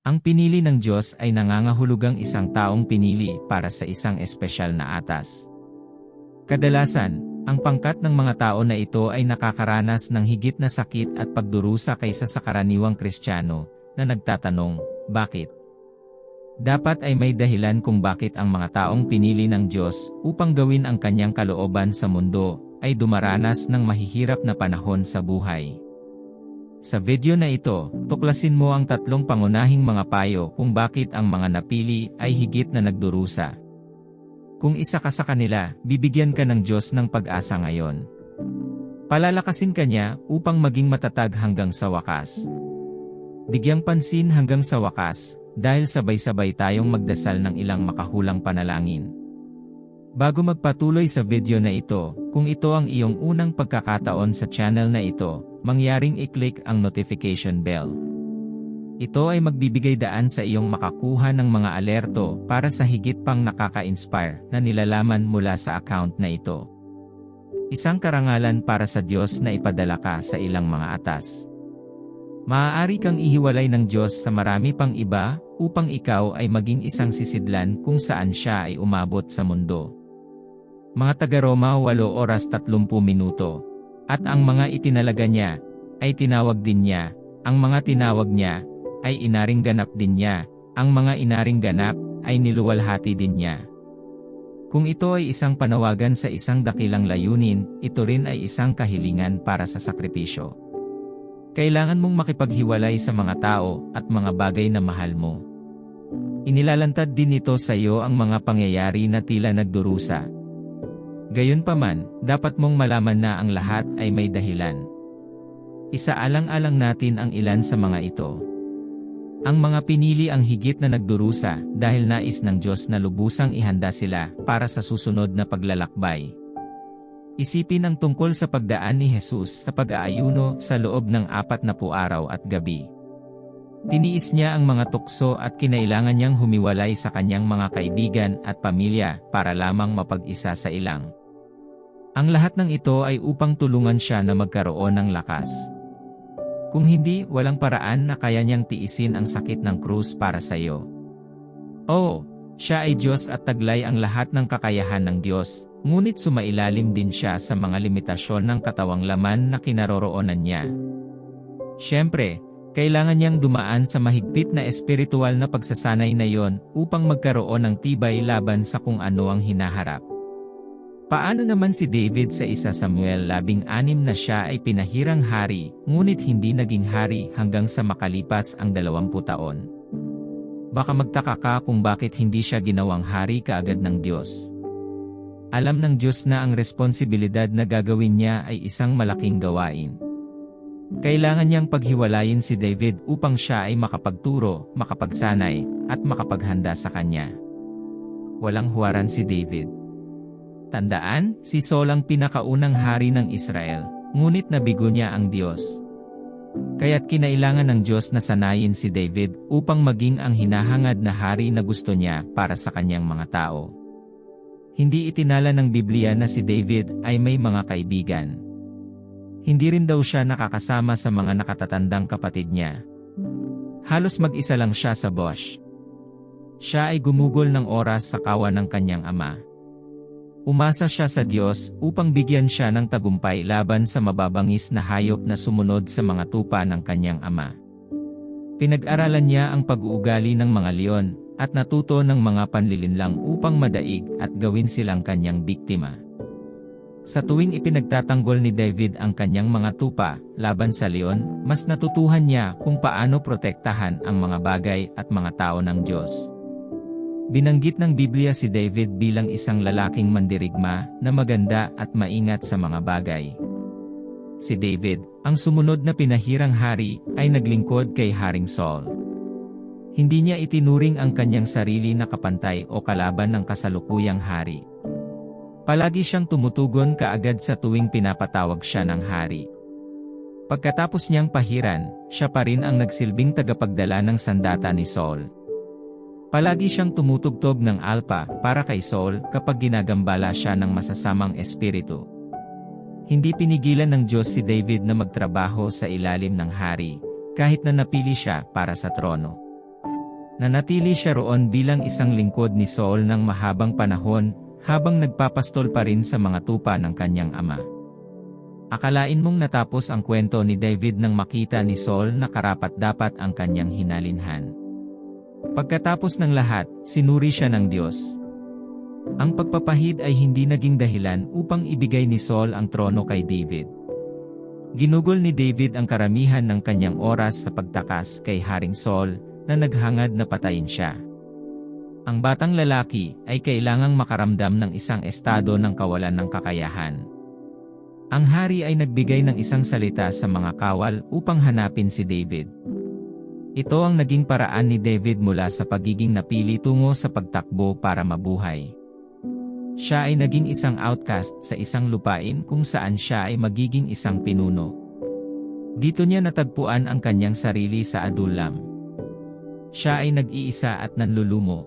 Ang pinili ng Diyos ay nangangahulugang isang taong pinili para sa isang espesyal na atas. Kadalasan, ang pangkat ng mga tao na ito ay nakakaranas ng higit na sakit at pagdurusa kaysa sa karaniwang Kristiyano, na nagtatanong, bakit? Dapat ay may dahilan kung bakit ang mga taong pinili ng Diyos upang gawin ang kanyang kalooban sa mundo, ay dumaranas ng mahihirap na panahon sa buhay. Sa video na ito, tuklasin mo ang tatlong pangunahing mga payo kung bakit ang mga napili ay higit na nagdurusa. Kung isa ka sa kanila, bibigyan ka ng Diyos ng pag-asa ngayon. Palalakasin ka niya upang maging matatag hanggang sa wakas. Bigyang pansin hanggang sa wakas, dahil sabay-sabay tayong magdasal ng ilang makahulang panalangin. Bago magpatuloy sa video na ito, kung ito ang iyong unang pagkakataon sa channel na ito, mangyaring i-click ang notification bell. Ito ay magbibigay daan sa iyong makakuha ng mga alerto para sa higit pang nakaka-inspire na nilalaman mula sa account na ito. Isang karangalan para sa Diyos na ipadala ka sa ilang mga atas. Maaari kang ihiwalay ng Diyos sa marami pang iba upang ikaw ay maging isang sisidlan kung saan siya ay umabot sa mundo. Mga taga-Roma 8 oras 30 minuto. At ang mga itinalaga niya, ay tinawag din niya, ang mga tinawag niya, ay inaring ganap din niya, ang mga inaring ganap, ay niluwalhati din niya. Kung ito ay isang panawagan sa isang dakilang layunin, ito rin ay isang kahilingan para sa sakripisyo. Kailangan mong makipaghiwalay sa mga tao at mga bagay na mahal mo. Inilalantad din nito sa iyo ang mga pangyayari na tila nagdurusa, Gayunpaman, dapat mong malaman na ang lahat ay may dahilan. Isaalang-alang natin ang ilan sa mga ito. Ang mga pinili ang higit na nagdurusa dahil nais ng Diyos na lubusang ihanda sila para sa susunod na paglalakbay. Isipin ang tungkol sa pagdaan ni Jesus sa pag-aayuno sa loob ng apat na araw at gabi. Tiniis niya ang mga tukso at kinailangan niyang humiwalay sa kanyang mga kaibigan at pamilya para lamang mapag-isa sa ilang. Ang lahat ng ito ay upang tulungan siya na magkaroon ng lakas. Kung hindi, walang paraan na kaya niyang tiisin ang sakit ng krus para sa iyo. Oo, siya ay Diyos at taglay ang lahat ng kakayahan ng Diyos, ngunit sumailalim din siya sa mga limitasyon ng katawang laman na kinaroroonan niya. Siyempre, kailangan niyang dumaan sa mahigpit na espiritual na pagsasanay na yon upang magkaroon ng tibay laban sa kung ano ang hinaharap. Paano naman si David sa isa Samuel 16 na siya ay pinahirang hari, ngunit hindi naging hari hanggang sa makalipas ang 20 taon? Baka magtaka ka kung bakit hindi siya ginawang hari kaagad ng Diyos. Alam ng Diyos na ang responsibilidad na gagawin niya ay isang malaking gawain. Kailangan niyang paghiwalayin si David upang siya ay makapagturo, makapagsanay, at makapaghanda sa kanya. Walang huwaran si David. Tandaan, si Saul ang pinakaunang hari ng Israel, ngunit nabigo niya ang Diyos. Kaya't kinailangan ng Diyos na sanayin si David upang maging ang hinahangad na hari na gusto niya para sa kanyang mga tao. Hindi itinala ng Biblia na si David ay may mga kaibigan. Hindi rin daw siya nakakasama sa mga nakatatandang kapatid niya. Halos mag-isa lang siya sa Bosch. Siya ay gumugol ng oras sa kawan ng kanyang ama. Umasa siya sa Diyos upang bigyan siya ng tagumpay laban sa mababangis na hayop na sumunod sa mga tupa ng kanyang ama. Pinag-aralan niya ang pag-uugali ng mga leon at natuto ng mga panlilinlang upang madaig at gawin silang kanyang biktima. Sa tuwing ipinagtatanggol ni David ang kanyang mga tupa laban sa leon, mas natutuhan niya kung paano protektahan ang mga bagay at mga tao ng Diyos. Binanggit ng Biblia si David bilang isang lalaking mandirigma na maganda at maingat sa mga bagay. Si David, ang sumunod na pinahirang hari, ay naglingkod kay Haring Saul. Hindi niya itinuring ang kanyang sarili na kapantay o kalaban ng kasalukuyang hari. Palagi siyang tumutugon kaagad sa tuwing pinapatawag siya ng hari. Pagkatapos niyang pahiran, siya pa rin ang nagsilbing tagapagdala ng sandata ni Saul. Palagi siyang tumutugtog ng alpa para kay Saul kapag ginagambala siya ng masasamang espiritu. Hindi pinigilan ng Diyos si David na magtrabaho sa ilalim ng hari, kahit na napili siya para sa trono. Nanatili siya roon bilang isang lingkod ni Saul ng mahabang panahon, habang nagpapastol pa rin sa mga tupa ng kanyang ama. Akalain mong natapos ang kwento ni David nang makita ni Saul na karapat-dapat ang kanyang hinalinhan. Pagkatapos ng lahat, sinuri siya ng Diyos. Ang pagpapahid ay hindi naging dahilan upang ibigay ni Saul ang trono kay David. Ginugol ni David ang karamihan ng kanyang oras sa pagtakas kay Haring Saul na naghangad na patayin siya. Ang batang lalaki ay kailangang makaramdam ng isang estado ng kawalan ng kakayahan. Ang hari ay nagbigay ng isang salita sa mga kawal upang hanapin si David. Ito ang naging paraan ni David mula sa pagiging napili tungo sa pagtakbo para mabuhay. Siya ay naging isang outcast sa isang lupain kung saan siya ay magiging isang pinuno. Dito niya natagpuan ang kanyang sarili sa Adullam. Siya ay nag-iisa at nanlulumo.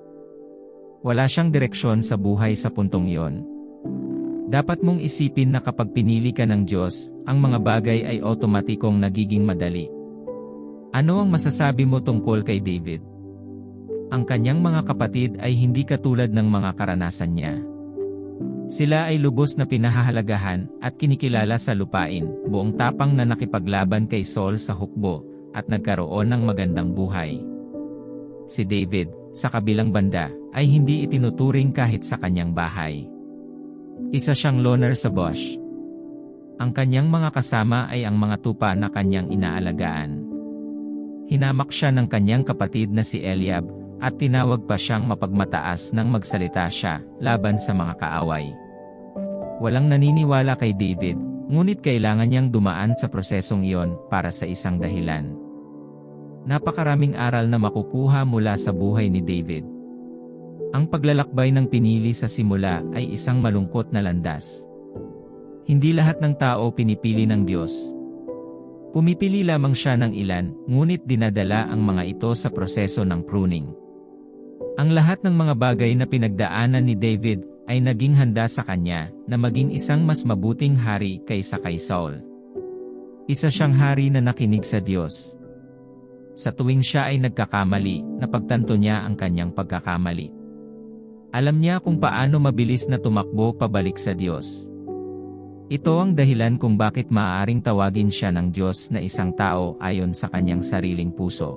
Wala siyang direksyon sa buhay sa puntong iyon. Dapat mong isipin na kapag pinili ka ng Diyos, ang mga bagay ay otomatikong nagiging madali. Ano ang masasabi mo tungkol kay David? Ang kanyang mga kapatid ay hindi katulad ng mga karanasan niya. Sila ay lubos na pinahahalagahan at kinikilala sa lupain, buong tapang na nakipaglaban kay Saul sa hukbo, at nagkaroon ng magandang buhay. Si David, sa kabilang banda, ay hindi itinuturing kahit sa kanyang bahay. Isa siyang loner sa bush. Ang kanyang mga kasama ay ang mga tupa na kanyang inaalagaan. Hinamak siya ng kanyang kapatid na si Eliab, at tinawag pa siyang mapagmataas nang magsalita siya laban sa mga kaaway. Walang naniniwala kay David, ngunit kailangan niyang dumaan sa prosesong iyon para sa isang dahilan. Napakaraming aral na makukuha mula sa buhay ni David. Ang paglalakbay ng pinili sa simula ay isang malungkot na landas. Hindi lahat ng tao pinipili ng Diyos. Pumipili lamang siya ng ilan, ngunit dinadala ang mga ito sa proseso ng pruning. Ang lahat ng mga bagay na pinagdaanan ni David ay naging handa sa kanya na maging isang mas mabuting hari kaysa kay Saul. Isa siyang hari na nakinig sa Diyos. Sa tuwing siya ay nagkakamali, napagtanto niya ang kanyang pagkakamali. Alam niya kung paano mabilis na tumakbo pabalik sa Diyos. Ito ang dahilan kung bakit maaaring tawagin siya ng Diyos na isang tao ayon sa kanyang sariling puso.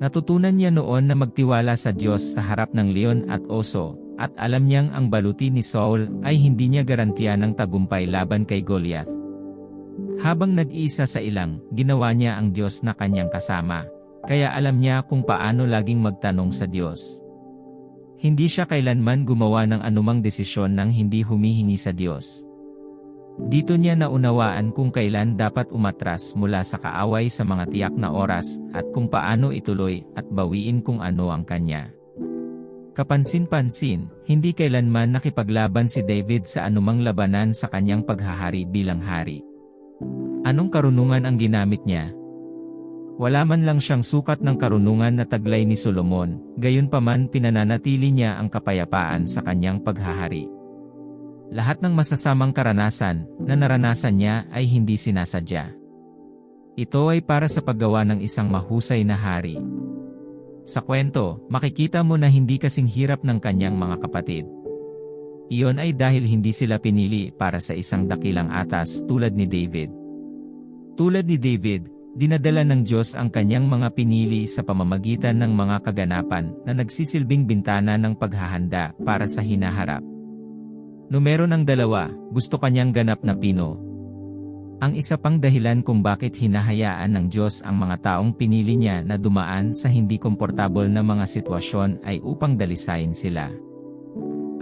Natutunan niya noon na magtiwala sa Diyos sa harap ng leon at oso, at alam niyang ang baluti ni Saul ay hindi niya garantiya ng tagumpay laban kay Goliath. Habang nag-isa sa ilang, ginawa niya ang Diyos na kanyang kasama, kaya alam niya kung paano laging magtanong sa Diyos. Hindi siya kailanman gumawa ng anumang desisyon nang hindi humihingi sa Diyos. Dito niya naunawaan kung kailan dapat umatras mula sa kaaway sa mga tiyak na oras at kung paano ituloy at bawiin kung ano ang kanya. Kapansin-pansin, hindi kailanman nakipaglaban si David sa anumang labanan sa kanyang paghahari bilang hari. Anong karunungan ang ginamit niya? Wala man lang siyang sukat ng karunungan na taglay ni Solomon, gayon paman pinananatili niya ang kapayapaan sa kanyang paghahari. Lahat ng masasamang karanasan na naranasan niya ay hindi sinasadya. Ito ay para sa paggawa ng isang mahusay na hari. Sa kwento, makikita mo na hindi kasing hirap ng kanyang mga kapatid. Iyon ay dahil hindi sila pinili para sa isang dakilang atas tulad ni David. Tulad ni David, dinadala ng Diyos ang kanyang mga pinili sa pamamagitan ng mga kaganapan na nagsisilbing bintana ng paghahanda para sa hinaharap. Numero ng dalawa, gusto kanyang ganap na pino. Ang isa pang dahilan kung bakit hinahayaan ng Diyos ang mga taong pinili niya na dumaan sa hindi komportable na mga sitwasyon ay upang dalisayin sila.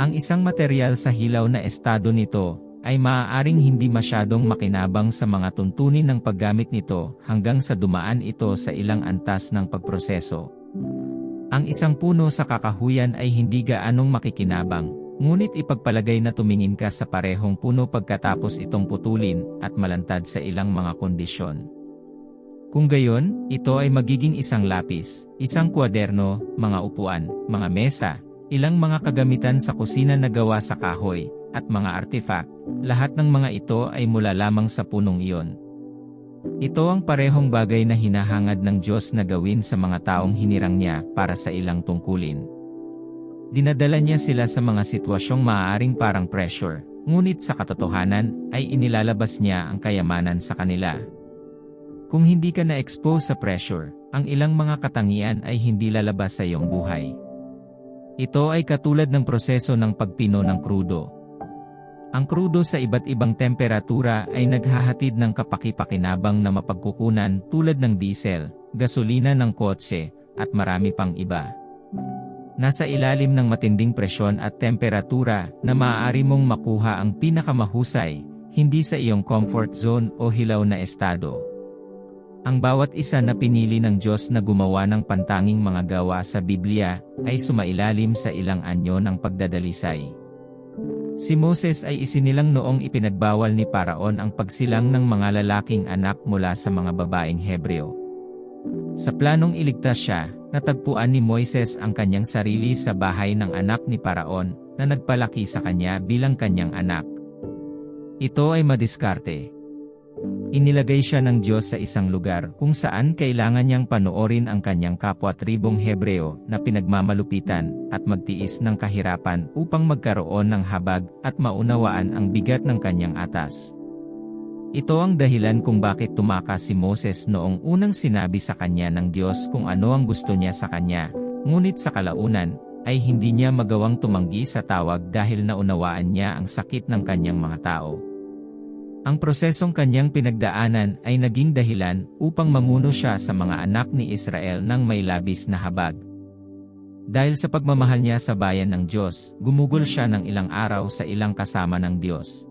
Ang isang material sa hilaw na estado nito ay maaaring hindi masyadong makinabang sa mga tuntunin ng paggamit nito hanggang sa dumaan ito sa ilang antas ng pagproseso. Ang isang puno sa kakahuyan ay hindi gaanong makikinabang, Ngunit ipagpalagay na tumingin ka sa parehong puno pagkatapos itong putulin at malantad sa ilang mga kondisyon. Kung gayon, ito ay magiging isang lapis, isang kwaderno, mga upuan, mga mesa, ilang mga kagamitan sa kusina na gawa sa kahoy, at mga artifact, lahat ng mga ito ay mula lamang sa punong iyon. Ito ang parehong bagay na hinahangad ng Diyos na gawin sa mga taong hinirang niya para sa ilang tungkulin. Dinadala niya sila sa mga sitwasyong maaaring parang pressure, ngunit sa katotohanan ay inilalabas niya ang kayamanan sa kanila. Kung hindi ka na-expose sa pressure, ang ilang mga katangian ay hindi lalabas sa iyong buhay. Ito ay katulad ng proseso ng pagpino ng krudo. Ang krudo sa iba't ibang temperatura ay naghahatid ng kapaki-pakinabang na mapagkukunan tulad ng diesel, gasolina ng kotse, at marami pang iba. Nasa ilalim ng matinding presyon at temperatura na maaari mong makuha ang pinakamahusay, hindi sa iyong comfort zone o hilaw na estado. Ang bawat isa na pinili ng Diyos na gumawa ng pantanging mga gawa sa Biblia ay sumailalim sa ilang anyo ng pagdadalisay. Si Moses ay isinilang noong ipinagbawal ni Paraon ang pagsilang ng mga lalaking anak mula sa mga babaeng Hebreo. Sa planong iligtas siya, natagpuan ni Moises ang kanyang sarili sa bahay ng anak ni Paraon na nagpalaki sa kanya bilang kanyang anak. Ito ay madiskarte. Inilagay siya ng Diyos sa isang lugar kung saan kailangan niyang panoorin ang kanyang kapwa-tribong Hebreo na pinagmamalupitan at magtiis ng kahirapan upang magkaroon ng habag at maunawaan ang bigat ng kanyang atas. Ito ang dahilan kung bakit tumakas si Moses noong unang sinabi sa kanya ng Diyos kung ano ang gusto niya sa kanya, ngunit sa kalaunan, ay hindi niya magawang tumanggi sa tawag dahil naunawaan niya ang sakit ng kanyang mga tao. Ang prosesong kanyang pinagdaanan ay naging dahilan upang mamuno siya sa mga anak ni Israel ng may labis na habag. Dahil sa pagmamahal niya sa bayan ng Diyos, gumugol siya ng ilang araw sa ilang kasama ng Diyos.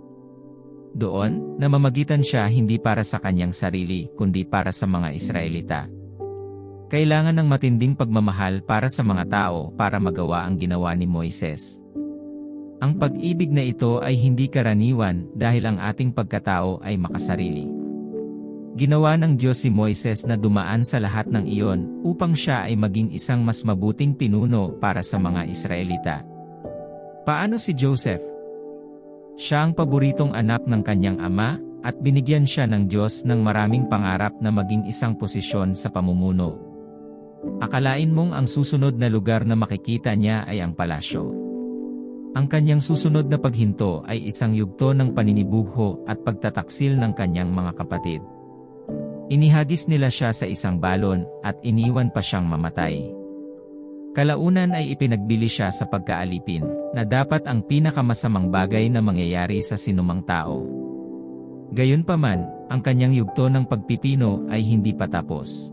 Doon, namamagitan siya hindi para sa kanyang sarili, kundi para sa mga Israelita. Kailangan ng matinding pagmamahal para sa mga tao para magawa ang ginawa ni Moises. Ang pag-ibig na ito ay hindi karaniwan dahil ang ating pagkatao ay makasarili. Ginawa ng Diyos si Moises na dumaan sa lahat ng iyon upang siya ay maging isang mas mabuting pinuno para sa mga Israelita. Paano si Joseph? Siya ang paboritong anak ng kanyang ama at binigyan siya ng Diyos ng maraming pangarap na maging isang posisyon sa pamumuno. Akalain mong ang susunod na lugar na makikita niya ay ang palasyo. Ang kanyang susunod na paghinto ay isang yugto ng paninibugho at pagtataksil ng kanyang mga kapatid. Inihagis nila siya sa isang balon at iniwan pa siyang mamatay. Kalaunan ay ipinagbili siya sa pagkaalipin na dapat ang pinakamasamang bagay na mangyayari sa sinumang tao. Gayunpaman, ang kanyang yugto ng pagpipino ay hindi pa tapos.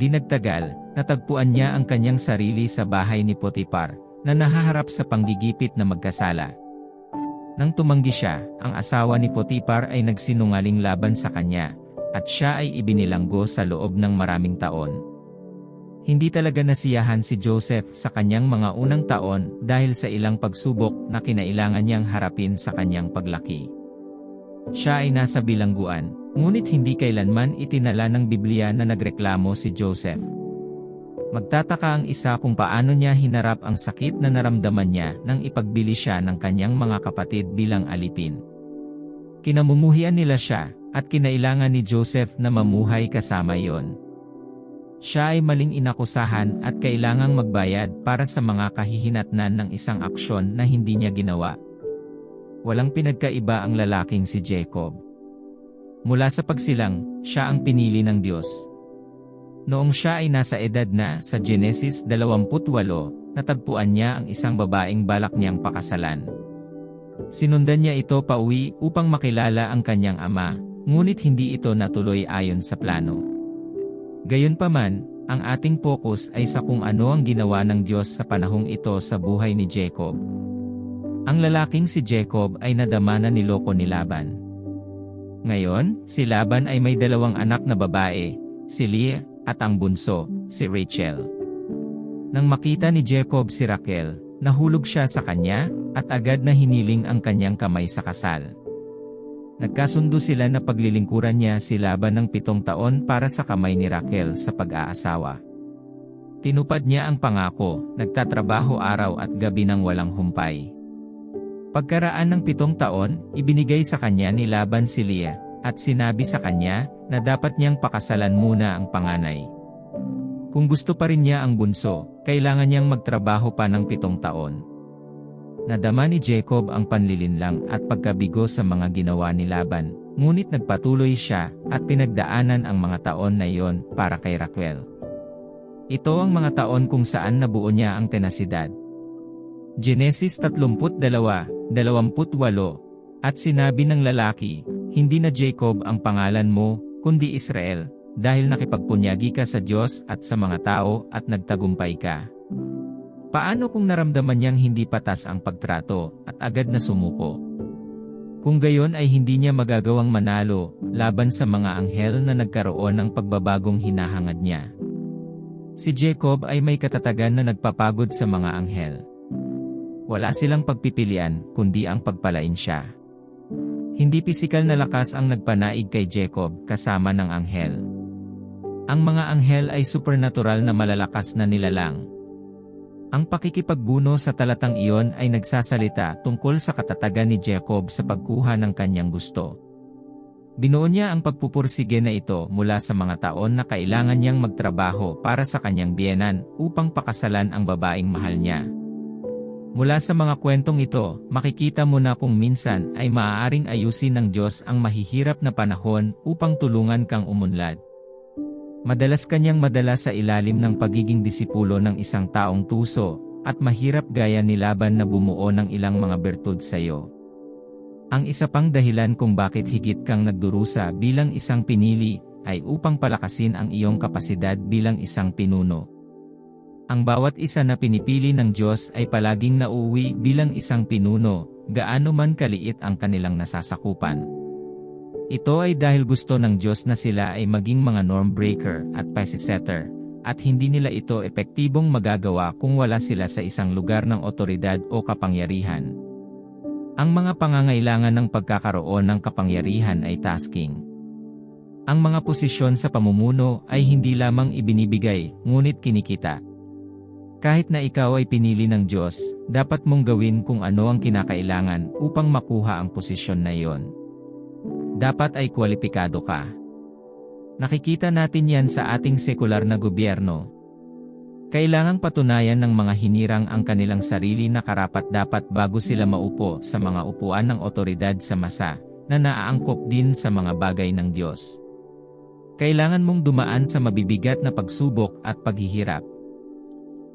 Di nagtagal, natagpuan niya ang kanyang sarili sa bahay ni Potipar, na nahaharap sa panggigipit na magkasala. Nang tumanggi siya, ang asawa ni Potipar ay nagsinungaling laban sa kanya, at siya ay ibinilanggo sa loob ng maraming taon. Hindi talaga nasiyahan si Joseph sa kanyang mga unang taon dahil sa ilang pagsubok na kinailangan niyang harapin sa kanyang paglaki. Siya ay nasa bilangguan, ngunit hindi kailanman itinala ng Biblia na nagreklamo si Joseph. Magtataka ang isa kung paano niya hinarap ang sakit na naramdaman niya nang ipagbili siya ng kanyang mga kapatid bilang alipin. Kinamumuhian nila siya, at kinailangan ni Joseph na mamuhay kasama iyon. Siya ay maling inakusahan at kailangang magbayad para sa mga kahihinatnan ng isang aksyon na hindi niya ginawa. Walang pinagkaiba ang lalaking si Jacob. Mula sa pagsilang, siya ang pinili ng Diyos. Noong siya ay nasa edad na sa Genesis 28, natagpuan niya ang isang babaeng balak niyang pakasalan. Sinundan niya ito pauwi upang makilala ang kanyang ama, ngunit hindi ito natuloy ayon sa plano. Gayunpaman, ang ating focus ay sa kung ano ang ginawa ng Diyos sa panahong ito sa buhay ni Jacob. Ang lalaking si Jacob ay nadama na niloko ni Laban. Ngayon, si Laban ay may dalawang anak na babae, si Leah at ang bunso, si Rachel. Nang makita ni Jacob si Raquel, nahulog siya sa kanya, at agad na hiniling ang kanyang kamay sa kasal. Nagkasundo sila na paglilingkuran niya si Laban ng pitong taon para sa kamay ni Raquel sa pag-aasawa. Tinupad niya ang pangako, nagtatrabaho araw at gabi ng walang humpay. Pagkaraan ng pitong taon, ibinigay sa kanya ni Laban si Leah, at sinabi sa kanya na dapat niyang pakasalan muna ang panganay. Kung gusto pa rin niya ang bunso, kailangan niyang magtrabaho pa ng pitong taon. Nadama ni Jacob ang panlilinlang at pagkabigo sa mga ginawa ni Laban, ngunit nagpatuloy siya at pinagdaanan ang mga taon na iyon para kay Raquel. Ito ang mga taon kung saan nabuo niya ang tenasidad. Genesis 32, 28, At sinabi ng lalaki, Hindi na Jacob ang pangalan mo, kundi Israel, dahil nakipagpunyagi ka sa Diyos at sa mga tao at nagtagumpay ka. Paano kung naramdaman niyang hindi patas ang pagtrato at agad na sumuko? Kung gayon ay hindi niya magagawang manalo laban sa mga anghel na nagkaroon ng pagbabagong hinahangad niya. Si Jacob ay may katatagan na nagpapagod sa mga anghel. Wala silang pagpipilian kundi ang pagpalain siya. Hindi pisikal na lakas ang nagpanaig kay Jacob kasama ng anghel. Ang mga anghel ay supernatural na malalakas na nilalang. Ang pakikipagbuno sa talatang iyon ay nagsasalita tungkol sa katatagan ni Jacob sa pagkuha ng kanyang gusto. Binuo niya ang pagpupursige na ito mula sa mga taon na kailangan niyang magtrabaho para sa kanyang biyenan upang pakasalan ang babaeng mahal niya. Mula sa mga kwentong ito, makikita mo na kung minsan ay maaaring ayusin ng Diyos ang mahihirap na panahon upang tulungan kang umunlad. Madalas kanyang madala sa ilalim ng pagiging disipulo ng isang taong tuso, at mahirap gaya ni Laban na bumuo ng ilang mga bertud sa iyo. Ang isa pang dahilan kung bakit higit kang nagdurusa bilang isang pinili, ay upang palakasin ang iyong kapasidad bilang isang pinuno. Ang bawat isa na pinipili ng Diyos ay palaging nauuwi bilang isang pinuno, gaano man kaliit ang kanilang nasasakupan. Ito ay dahil gusto ng Diyos na sila ay maging mga norm breaker at pace setter, at hindi nila ito epektibong magagawa kung wala sila sa isang lugar ng otoridad o kapangyarihan. Ang mga pangangailangan ng pagkakaroon ng kapangyarihan ay tasking. Ang mga posisyon sa pamumuno ay hindi lamang ibinibigay, ngunit kinikita. Kahit na ikaw ay pinili ng Diyos, dapat mong gawin kung ano ang kinakailangan upang makuha ang posisyon na iyon. Dapat ay kwalipikado ka. Nakikita natin yan sa ating sekular na gobyerno. Kailangang patunayan ng mga hinirang ang kanilang sarili na karapat-dapat bago sila maupo sa mga upuan ng otoridad sa masa, na naaangkop din sa mga bagay ng Diyos. Kailangan mong dumaan sa mabibigat na pagsubok at paghihirap.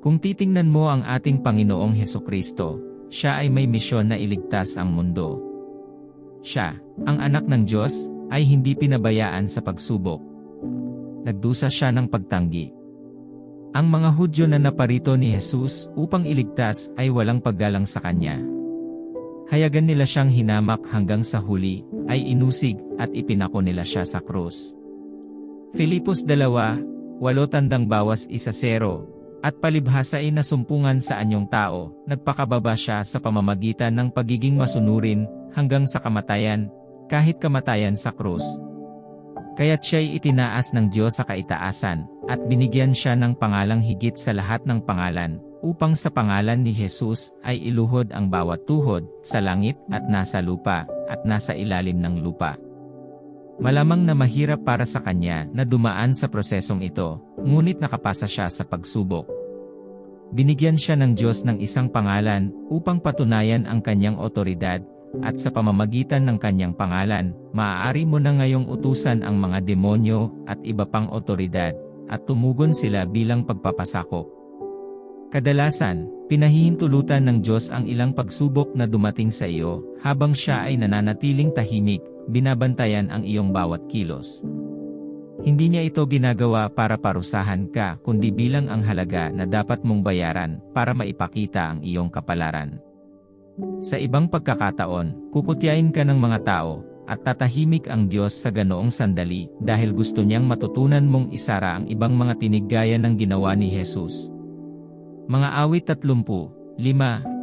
Kung titingnan mo ang ating Panginoong Heso Kristo, siya ay may misyon na iligtas ang mundo. Siya, ang anak ng Diyos, ay hindi pinabayaan sa pagsubok. Nagdusa siya ng pagtanggi. Ang mga Hudyo na naparito ni Jesus upang iligtas ay walang paggalang sa kanya. Hayagan nila siyang hinamak hanggang sa huli, ay inusig at ipinako nila siya sa krus. Filipos 2, walo tandang bawas isa sero, at palibhasa ay nasumpungan sa anyong tao, nagpakababa siya sa pamamagitan ng pagiging masunurin, hanggang sa kamatayan, kahit kamatayan sa krus. Kaya't siya'y itinaas ng Diyos sa kaitaasan, at binigyan siya ng pangalang higit sa lahat ng pangalan, upang sa pangalan ni Jesus ay iluhod ang bawat tuhod, sa langit at nasa lupa, at nasa ilalim ng lupa. Malamang na mahirap para sa kanya na dumaan sa prosesong ito, ngunit nakapasa siya sa pagsubok. Binigyan siya ng Diyos ng isang pangalan upang patunayan ang kanyang otoridad, at sa pamamagitan ng kanyang pangalan, maaari mo na ngayong utusan ang mga demonyo at iba pang otoridad, at tumugon sila bilang pagpapasakop. Kadalasan, pinahihintulutan ng Diyos ang ilang pagsubok na dumating sa iyo, habang siya ay nananatiling tahimik, binabantayan ang iyong bawat kilos. Hindi niya ito ginagawa para parusahan ka kundi bilang ang halaga na dapat mong bayaran para maipakita ang iyong kapalaran. Sa ibang pagkakataon, kukutyain ka ng mga tao, at tatahimik ang Diyos sa ganoong sandali dahil gusto niyang matutunan mong isara ang ibang mga tinig gaya ng ginawa ni Jesus. Mga awit 35,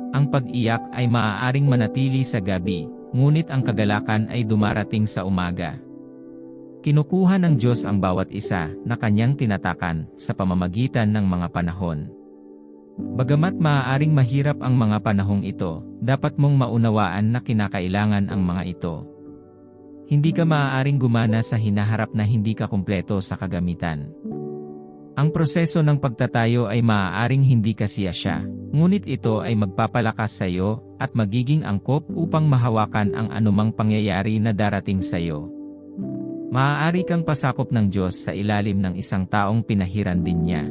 Ang pag-iyak ay maaaring manatili sa gabi, ngunit ang kagalakan ay dumarating sa umaga. Kinukuha ng Diyos ang bawat isa na kanyang tinatakan sa pamamagitan ng mga panahon. Bagamat maaaring mahirap ang mga panahong ito, dapat mong maunawaan na kinakailangan ang mga ito. hindi ka maaaring gumana sa hinaharap na hindi ka kumpleto sa kagamitan. Ang proseso ng pagtatayo ay maaaring hindi kasiya siya, ngunit ito ay magpapalakas sa iyo at magiging angkop upang mahawakan ang anumang pangyayari na darating sa iyo. Maaari kang pasakop ng Diyos sa ilalim ng isang taong pinahiran din niya.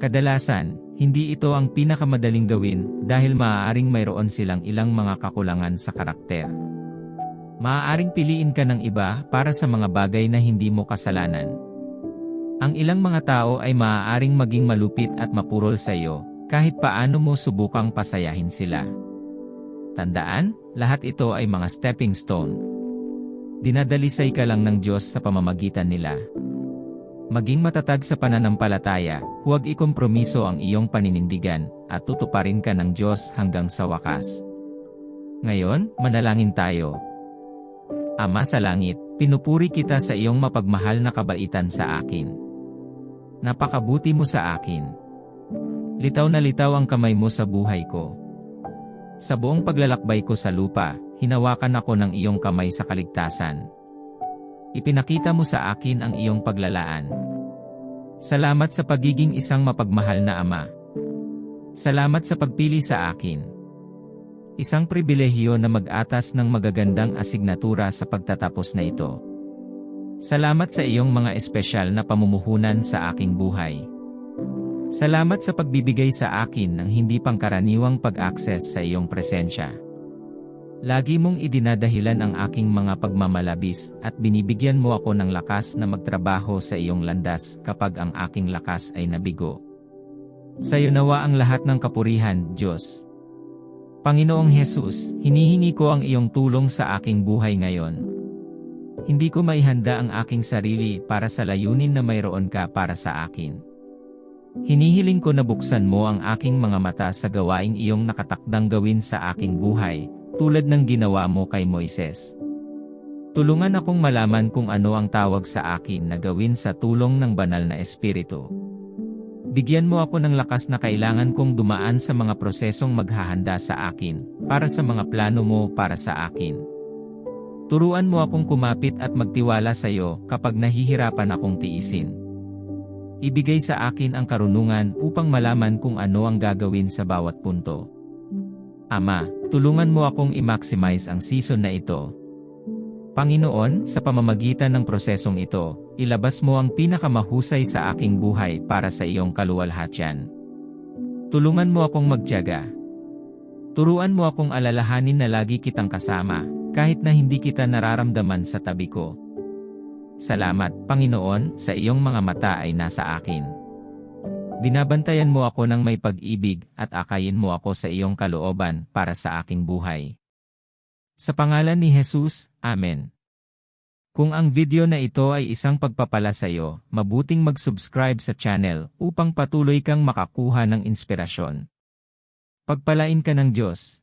Kadalasan, hindi ito ang pinakamadaling gawin dahil maaaring mayroon silang ilang mga kakulangan sa karakter. Maaaring piliin ka ng iba para sa mga bagay na hindi mo kasalanan. Ang ilang mga tao ay maaaring maging malupit at mapurol sa iyo, kahit paano mo subukang pasayahin sila. Tandaan, lahat ito ay mga stepping stone. Dinadalisay ka lang ng Diyos sa pamamagitan nila. Maging matatag sa pananampalataya, huwag ikompromiso ang iyong paninindigan, at tutuparin ka ng Diyos hanggang sa wakas. Ngayon, manalangin tayo. Ama sa langit, pinupuri kita sa iyong mapagmahal na kabaitan sa akin. Napakabuti mo sa akin. Litaw na litaw ang kamay mo sa buhay ko. Sa buong paglalakbay ko sa lupa, hinawakan ako ng iyong kamay sa kaligtasan. Ipinakita mo sa akin ang iyong paglalaan. Salamat sa pagiging isang mapagmahal na ama. Salamat sa pagpili sa akin. Isang pribilehiyo na mag-atas ng magagandang asignatura sa pagtatapos na ito. Salamat sa iyong mga espesyal na pamumuhunan sa aking buhay. Salamat sa pagbibigay sa akin ng hindi pangkaraniwang pag-access sa iyong presensya. Lagi mong idinadahilan ang aking mga pagmamalabis at binibigyan mo ako ng lakas na magtrabaho sa iyong landas kapag ang aking lakas ay nabigo. Sa iyo nawa ang lahat ng kapurihan, Diyos. Panginoong Hesus, hinihingi ko ang iyong tulong sa aking buhay ngayon. Hindi ko maihanda ang aking sarili para sa layunin na mayroon ka para sa akin. Hinihiling ko na buksan mo ang aking mga mata sa gawaing iyong nakatakdang gawin sa aking buhay, tulad ng ginawa mo kay Moises. Tulungan akong malaman kung ano ang tawag sa akin na gawin sa tulong ng banal na espiritu. Bigyan mo ako ng lakas na kailangan kong dumaan sa mga prosesong maghahanda sa akin, para sa mga plano mo para sa akin. Turuan mo akong kumapit at magtiwala sa iyo kapag nahihirapan akong tiisin. Ibigay sa akin ang karunungan upang malaman kung ano ang gagawin sa bawat punto. Ama, tulungan mo akong i-maximize ang season na ito. Panginoon, sa pamamagitan ng prosesong ito, ilabas mo ang pinakamahusay sa aking buhay para sa iyong kaluwalhatian. Tulungan mo akong magtiyaga. Turuan mo akong alalahanin na lagi kitang kasama, kahit na hindi kita nararamdaman sa tabi ko. Salamat, Panginoon, sa iyong mga mata ay nasa akin. Binabantayan mo ako ng may pag-ibig at akayin mo ako sa iyong kalooban para sa aking buhay. Sa pangalan ni Jesus, Amen. Kung ang video na ito ay isang pagpapala sa iyo, mabuting mag-subscribe sa channel upang patuloy kang makakuha ng inspirasyon. Pagpalain ka ng Diyos.